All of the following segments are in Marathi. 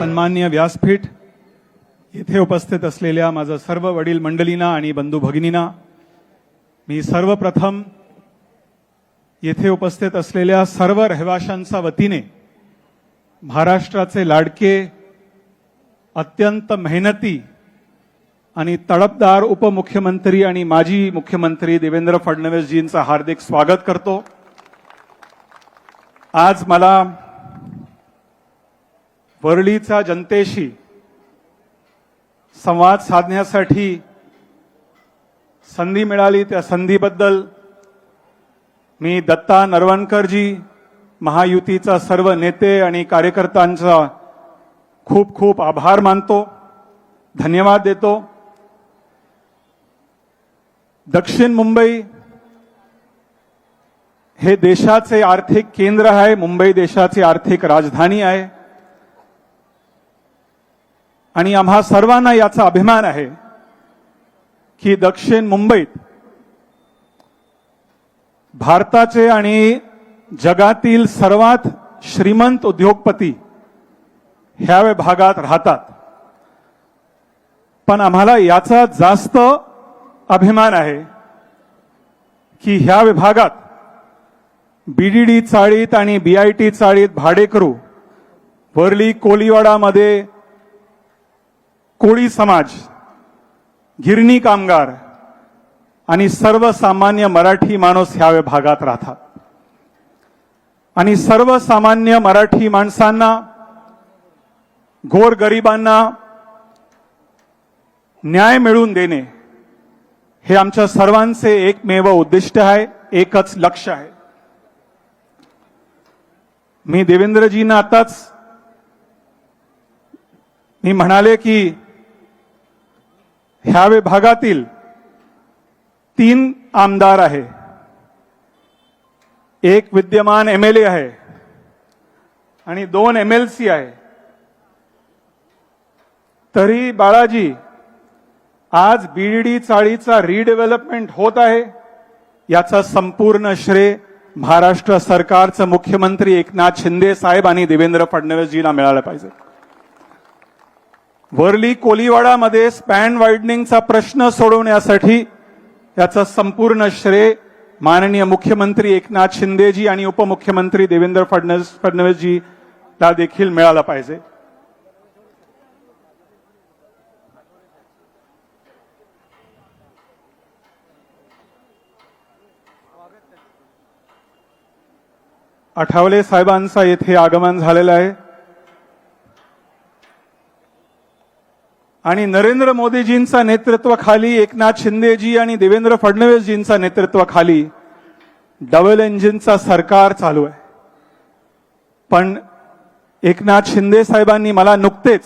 सन्मान्य व्यासपीठ येथे उपस्थित असलेल्या माझं सर्व वडील मंडळींना आणि बंधू भगिनींना मी सर्वप्रथम येथे उपस्थित असलेल्या सर्व रहिवाशांच्या वतीने महाराष्ट्राचे लाडके अत्यंत मेहनती आणि तडपदार उपमुख्यमंत्री आणि माजी मुख्यमंत्री देवेंद्र फडणवीसजींचं हार्दिक स्वागत करतो. आज मला वरळीचा जनतेशी संवाद साधण्यासाठी संधी मिळाली. त्या संधीबद्दल मी दत्ता नरवणकरजी महायुतीचा सर्व नेते आणि कार्यकर्त्यांचा खूप खूप आभार मानतो. धन्यवाद देतो. दक्षिण मुंबई हे देशाचे आर्थिक केंद्र आहे. मुंबई देशाची आर्थिक राजधानी आहे. आणि आम्हा सर्वांना याचा अभिमान आहे की दक्षिण मुंबईत भारताचे आणि जगातील सर्वात श्रीमंत उद्योगपती ह्या भागात राहतात. पण आम्हाला याचा जास्त अभिमान आहे की ह्या विभागात बीडीडी चाळीत आणि बीआयटी चाळीत भाडेकरू वरली कोलीवाडामध्ये कोळी समाज गिरणी कामगार आणि सर्वसामान्य मराठी माणूस ह्या भागात राहतात. आणि सर्वसामान्य मराठी माणसांना गोरगरिबांना न्याय मिळवून देणे हे आमच्या सर्वांचे एकमेव उद्दिष्ट आहे एकच लक्ष आहे. मी देवेंद्रजींना आताच मी म्हणाले की ह्या विभागातील तीन आमदार आहे. एक विद्यमान एम एल ए आहे आणि दोन एम एल सी आहे. तरी बाळाजी आज बीडीडी चाळीचा रिडेव्हलपमेंट होत आहे याचा संपूर्ण श्रेय महाराष्ट्र सरकारचं मुख्यमंत्री एकनाथ शिंदे साहेब आणि देवेंद्र फडणवीसजींना मिळालं पाहिजे. वरली कोलीवाडामध्ये स्पॅन वाईडनिंगचा प्रश्न सोडवण्यासाठी याचं संपूर्ण श्रेय माननीय मुख्यमंत्री एकनाथ शिंदेजी आणि उपमुख्यमंत्री देवेंद्र फडणवीस फडणवीसजीला देखील मिळालं पाहिजे. आठवले साहेबांचा येथे आगमन झालेलं आहे. आणि नरेंद्र मोदीजींचा नेतृत्वाखाली एकनाथ शिंदेजी आणि देवेंद्र फडणवीसजींचा नेतृत्वाखाली डबल इंजिनचा सरकार चालू आहे. पण एकनाथ शिंदे साहेबांनी मला नुकतेच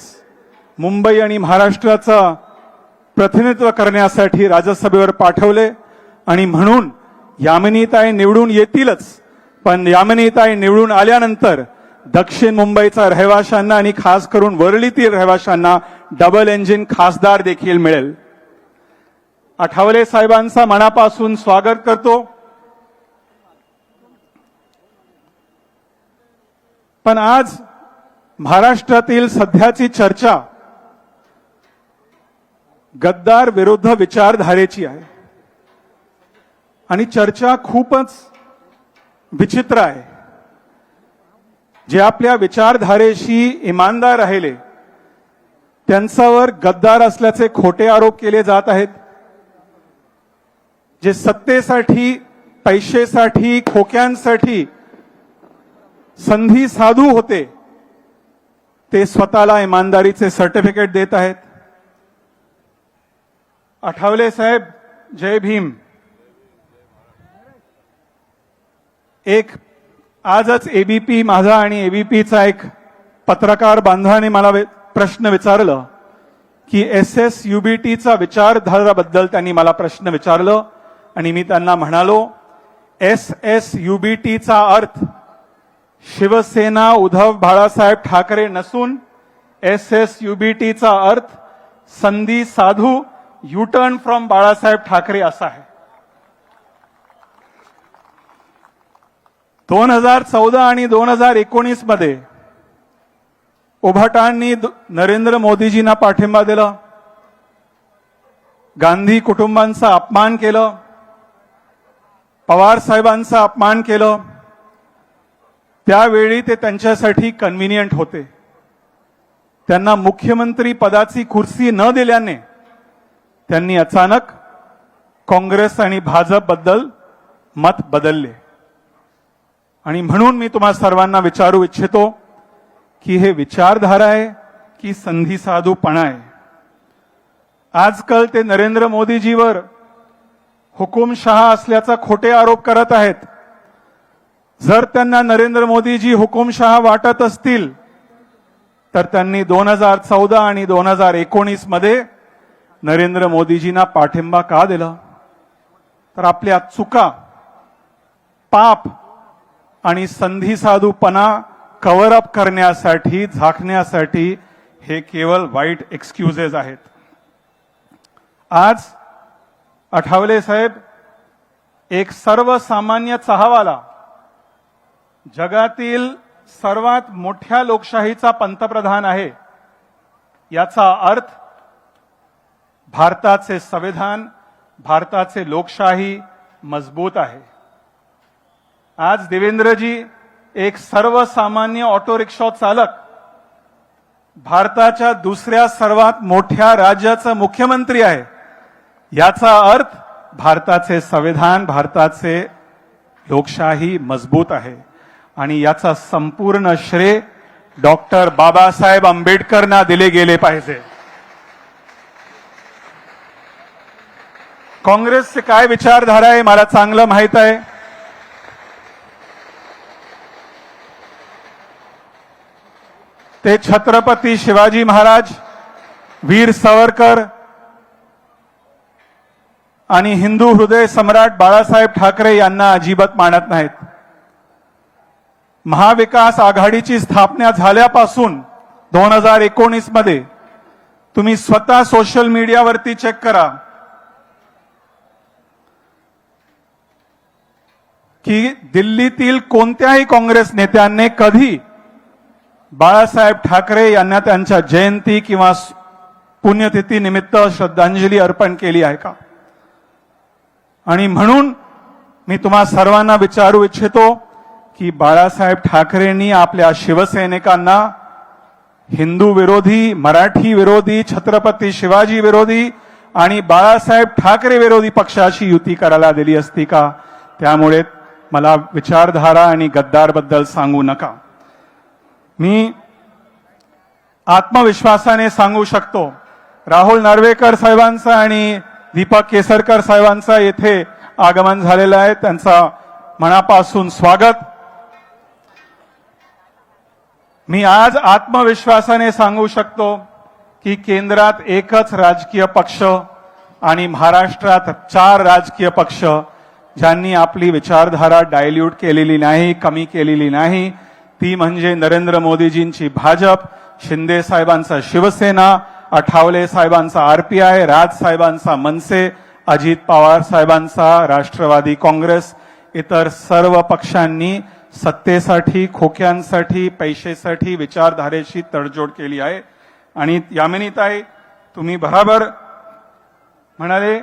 मुंबई आणि महाराष्ट्राचं प्रतिनिधित्व करण्यासाठी राज्यसभेवर पाठवले आणि म्हणून यामिनीताई निवडून येतीलच. पण यामिनीताई निवडून आल्यानंतर दक्षिण मुंबईचा रहिवाशांना आणि खास करून वरळीतील रहिवाशांना डबल इंजिन खासदार देखील मिळेल. आठवले साहेबांचा मनापासून स्वागत करतो. पण आज महाराष्ट्रातील सध्याची चर्चा गद्दार विरुद्ध विचारधारेची आहे. आणि चर्चा खूपच विचित्र आहे. जे आपल्या विचारधारेशी इमानदार राहिले त्यांच्यावर गद्दार असल्याचे खोटे आरोप केले जात आहेत. जे सत्तेसाठी पैसेसाठी खोक्यांसाठी संधी साधू होते ते स्वतःला इमानदारीचे सर्टिफिकेट देत आहेत. आठवले साहेब जय भीम. एक आजच एबीपी माझा आणि एबीपीचा एक पत्रकार बांधवाने मला प्रश्न विचारलं की एस एस युबीटीचा विचारधाराबद्दल त्यांनी मला प्रश्न विचारलं आणि मी त्यांना म्हणालो एस एस युबीटीचा अर्थ शिवसेना उद्धव बाळासाहेब ठाकरे नसून एस एस युबीटीचा अर्थ संधी साधू U turn from Balasaheb Thackeray असा आहे. दोन हजार चौदा आणि दोन हजार एकोणीसमध्ये उभाटांनी नरेंद्र मोदीजींना पाठिंबा दिला. गांधी कुटुंबांचा अपमान केलं. पवार साहेबांचा अपमान केलं. त्यावेळी ते त्यांच्यासाठी कन्व्हिनियंट होते. त्यांना मुख्यमंत्री पदाची खुर्सी न दिल्याने त्यांनी अचानक काँग्रेस आणि भाजपबद्दल मत बदलले. आणि म्हणून मी तुम्हा सर्वांना विचारू इच्छितो की हे विचारधारा आहे की संधी साधूपणा आहे आजकाल ते नरेंद्र मोदीजीवर हुकुमशहा असल्याचा खोटे आरोप करत आहेत. जर त्यांना नरेंद्र मोदीजी हुकुमशहा वाटत असतील तर त्यांनी दोन हजार चौदा आणि दोन हजार एकोणीसमध्ये नरेंद्र मोदीजींना पाठिंबा का दिला? तर आपल्या चुका पाप आणि संधी साधूपणा कव्हर अप करण्यासाठी झाकण्यासाठी हे केवळ वाईट एक्सक्युजेस आहेत. आज आठवले साहेब एक सर्वसामान्य चहावाला जगातील सर्वात मोठ्या लोकशाहीचा पंतप्रधान आहे याचा अर्थ भारताचे संविधान भारताचे लोकशाही मजबूत आहे. आज देवेंद्रजी एक सर्वसामान्य ऑटो रिक्षा चालक भारताच्या दुसऱ्या सर्वात मोठ्या राज्याचं मुख्यमंत्री आहे. याचा अर्थ भारताचे संविधान भारताचे लोकशाही मजबूत आहे. आणि याचा संपूर्ण श्रेय डॉक्टर बाबासाहेब आंबेडकरना दिले गेले पाहिजे. काँग्रेसचे काय विचारधारा आहे मला चांगलं माहीत आहे. ते छत्रपती शिवाजी महाराज वीर सावरकर आणि हिंदू हृदय सम्राट बाळासाहेब ठाकरे यांना अजिबात मानत नाहीत. महाविकास आघाडीची स्थापना झाल्यापासून दोन हजार एकोणीसमध्ये तुम्ही स्वतः सोशल मीडियावरती चेक करा की दिल्लीतील कोणत्याही काँग्रेस नेत्यांनी कधी बाळासाहेब ठाकरे यांना त्यांच्या जयंती किंवा पुण्यतिथी निमित्त श्रद्धांजली अर्पण केली आहे का? आणि म्हणून मी तुम्हा सर्वांना विचारू इच्छितो की बाळासाहेब ठाकरेंनी आपल्या शिवसैनिकांना हिंदू विरोधी मराठी विरोधी छत्रपती शिवाजी विरोधी आणि बाळासाहेब ठाकरे विरोधी पक्षाशी युती करायला दिली असती का? त्यामुळे मला विचारधारा आणि गद्दारबद्दल सांगू नका. मी आत्मविश्वासाने सांगू शकतो राहुल नार्वेकर साहेबांचा आणि दीपक केसरकर साहेबांचा येथे आगमन झालेलं आहे. त्यांचा मनापासून स्वागत. मी आज आत्मविश्वासाने सांगू शकतो की केंद्रात एकच राजकीय पक्ष आणि महाराष्ट्रात चार राजकीय पक्ष ज्यांनी आपली विचारधारा डायल्यूट केलेली नाही कमी केलेली नाही. ती म्हणजे नरेंद्र मोदीजींची भाजप शिंदे साहेबांचा शिवसेना आठावले साहेबांचा आरपीआय राज साहेबांचा मनसे अजित पवार साहेबांचा राष्ट्रवादी काँग्रेस इतर सर्व पक्षांनी सत्तेसाठी खोक्यांसाठी पैशासाठी विचारधारेशी तडजोड केली आहे. आणि यामिनीताई तुम्ही बराबर म्हणाले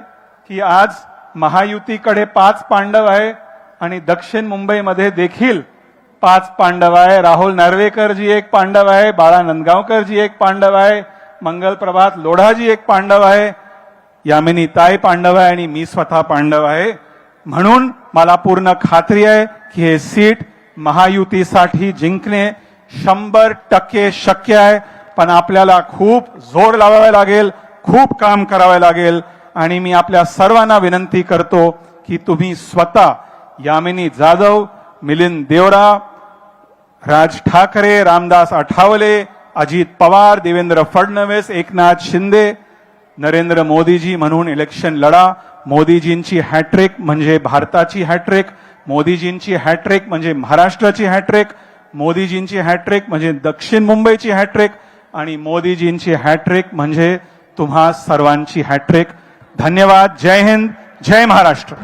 की आज महायुतीकडे पाच पांडव आहे आणि दक्षिण मुंबईमध्ये देखील पाच पांडव आहे. राहुल नार्वेकरजी एक पांडव आहे. बाळा नंदगावकरजी एक पांडव आहे. मंगल प्रभात लोढाजी एक पांडव आहे. यामिनी ताई पांडव आहे आणि मी स्वतः पांडव आहे. म्हणून मला पूर्ण खात्री आहे की हे सीट महायुतीसाठी जिंकणे शंभर टक्के शक्य आहे. पण आपल्याला खूप जोर लावावे लागेल खूप काम करावे लागेल आणि मी आपल्या सर्वांना विनंती करतो की तुम्ही स्वतः यामिनी जाधव मिलिंद देवरा राज ठाकरे रामदास आठावले अजित पवार देवेंद्र फडणवीस एकनाथ शिंदे नरेंद्र मोदीजी म्हणून इलेक्शन लढा. मोदीजींची हॅट्रिक म्हणजे भारताची हॅट्रिक मोदीजींची हॅट्रिक म्हणजे महाराष्ट्राची हॅट्रिक मोदीजींची हॅट्रिक म्हणजे दक्षिण मुंबईची हॅट्रिक आणि मोदीजींची हॅट्रिक म्हणजे तुम्हा सर्वांची हॅट्रिक धन्यवाद. जय हिंद. जय महाराष्ट्र.